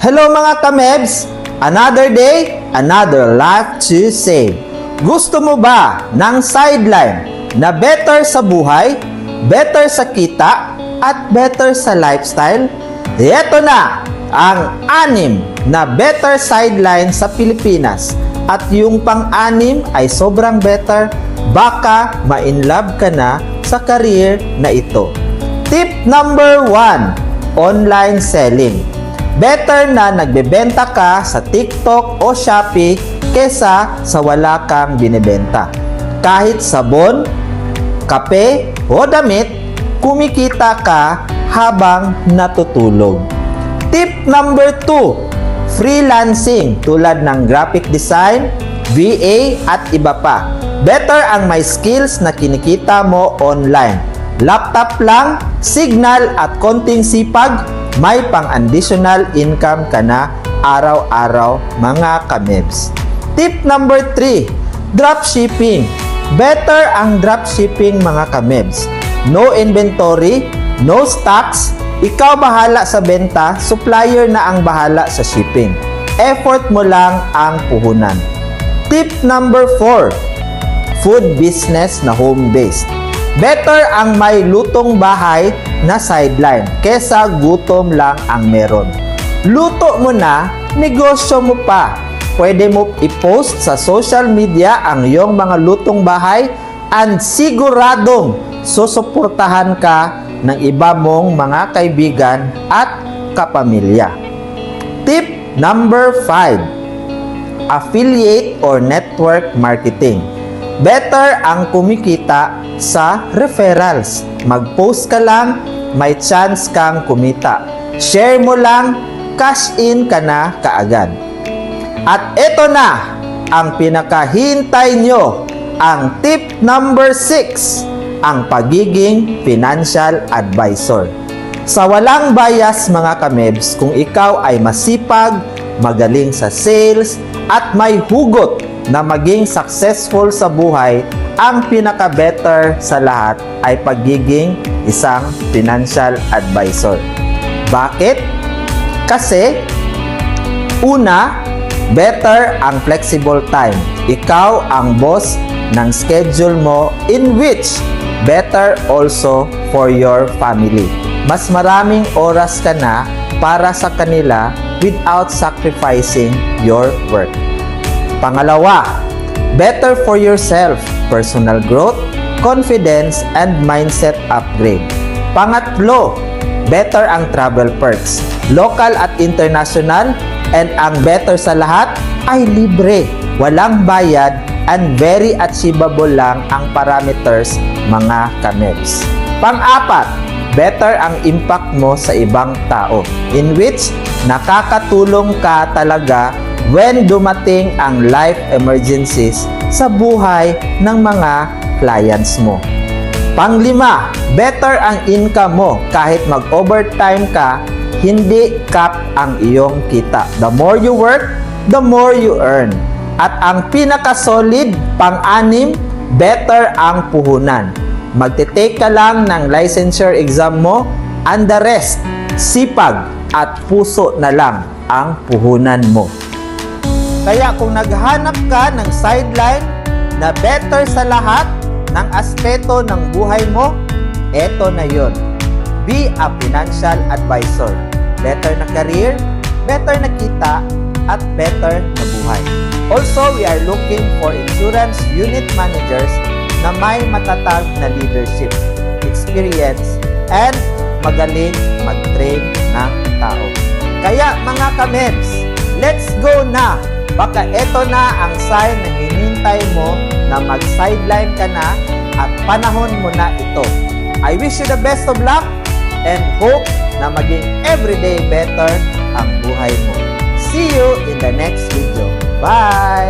Hello mga kamebs! Another day, another life to save. Gusto mo ba ng sideline na better sa buhay, better sa kita, at better sa lifestyle? Ito na ang anim na better sideline sa Pilipinas. At yung pang-anim ay sobrang better, baka ma-inlove ka na sa career na ito. Tip number 1, online selling. Better na nagbebenta ka sa TikTok o Shopee kesa sa wala kang binebenta. Kahit sabon, kape o damit, kumikita ka habang natutulog. Tip number 2, freelancing tulad ng graphic design, VA at iba pa. Better ang may skills na kinikita mo online. Laptop lang, signal at konting sipag, may pang-additional income ka na araw-araw mga kamebs. Tip number 3, dropshipping. Better ang dropshipping mga kamebs. No inventory, no stocks, ikaw bahala sa benta, supplier na ang bahala sa shipping. Effort mo lang ang puhunan. Tip number 4, food business na home-based. Better ang may lutong bahay na sideline kesa gutom lang ang meron. Luto mo na, negosyo mo pa. Pwede mo i-post sa social media ang iyong mga lutong bahay and siguradong susuportahan ka ng iba mong mga kaibigan at kapamilya. Tip number 5 affiliate or network marketing. Better ang kumikita sa referrals. Mag-post ka lang, may chance kang kumita. Share mo lang, cash in ka na kaagad. At ito na ang pinakahintay nyo, ang tip number 6, ang pagiging financial advisor. Sa walang bias mga kamebs, kung ikaw ay masipag, magaling sa sales, at may hugot na maging successful sa buhay, ang pinaka-better sa lahat ay pagiging isang financial advisor. Bakit? Kasi, una, better ang flexible time. Ikaw ang boss ng schedule mo in which better also for your family. Mas maraming oras ka na para sa kanila without sacrificing your work. Pangalawa, better for yourself, personal growth, confidence, and mindset upgrade. Pangatlo, better ang travel perks, local at international, and ang better sa lahat ay libre, walang bayad, and very achievable lang ang parameters mga kamets. Pang-apat, better ang impact mo sa ibang tao in which nakakatulong ka talaga when dumating ang life emergencies sa buhay ng mga clients mo. Panglima, better ang income mo kahit mag-overtime ka, hindi cap ang iyong kita. The more you work, the more you earn. At ang pinaka-solid, pang-anim, better ang puhunan. Magte-take ka lang ng licensure exam mo and the rest, sipag at puso na lang ang puhunan mo. Kaya kung naghanap ka ng sideline na better sa lahat ng aspeto ng buhay mo, eto na yon. Be a financial advisor. Better na career, better na kita, at better na buhay. Also, we are looking for insurance unit managers na may matatag na leadership, experience, and magaling mag-train ng tao. Kaya mga kamebs, let's go na! Baka ito na ang sign na hinintay mo na mag-sideline ka na at panahon mo na ito. I wish you the best of luck and hope na maging everyday better ang buhay mo. See you in the next video. Bye!